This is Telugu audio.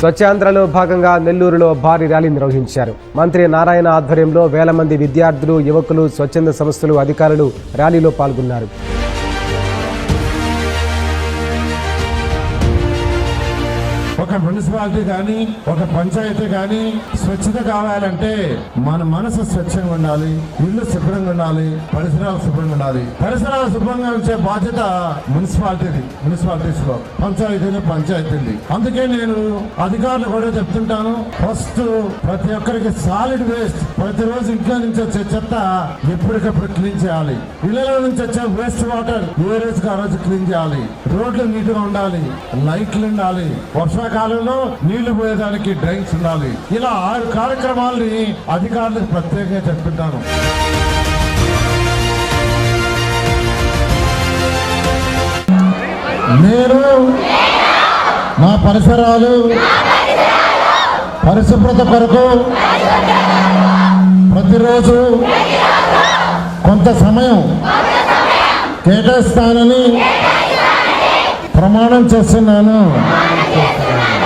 స్వచ్ఛాంధ్రలో భాగంగా నెల్లూరులో భారీ ర్యాలీ నిర్వహించారు. మంత్రి నారాయణ ఆధ్వర్యంలో వేల మంది విద్యార్థులు యువకులు స్వచ్ఛంద సంస్థలు అధికారులు ర్యాలీలో పాల్గొన్నారు. ఒక మున్సిపాలిటీ కానీ ఒక పంచాయతీ కానీ స్వచ్ఛత కావాలంటే మన మనసు స్వచ్ఛంగా ఉండాలి ఇల్లు శుభ్రంగా ఉండాలి పరిసరాలు శుభ్రంగా ఉండాలి. పరిసరాలు శుభ్రంగా ఉంచే బాధ్యత మున్సిపాలిటీది మున్సిపాలిటీస్లో పంచాయతీని పంచాయతీది. అందుకే నేను అధికారులు కూడా చెప్తుంటాను ఫస్ట్ ప్రతి ఒక్కరికి సాలిడ్ వేస్ట్ ప్రతిరోజు ఇంట్లో నుంచి వచ్చే చెత్త ఎప్పటికప్పుడు క్లీన్ చేయాలి. ఇళ్ళలో నుంచి వచ్చే వేస్ట్ వాటర్ ఏ రోజుకి ఆ రోజు క్లీన్ చేయాలి. రోడ్లు నీట్గా ఉండాలి లైట్లు ఉండాలి వర్షాకాలం కాలంలో నీళ్ళు పోయేదానికి డ్రైన్స్ ఉండాలి. ఇలా ఆరు కార్యక్రమాల్ని అధికారులకు ప్రత్యేకంగా చెప్తుంటాను నేను నా పరిసరాలు పరిశుభ్రత కొరకు ప్రతిరోజు కొంత సమయం కేటాయిస్తానని ప్రమాణం చేస్తున్నాను. แก่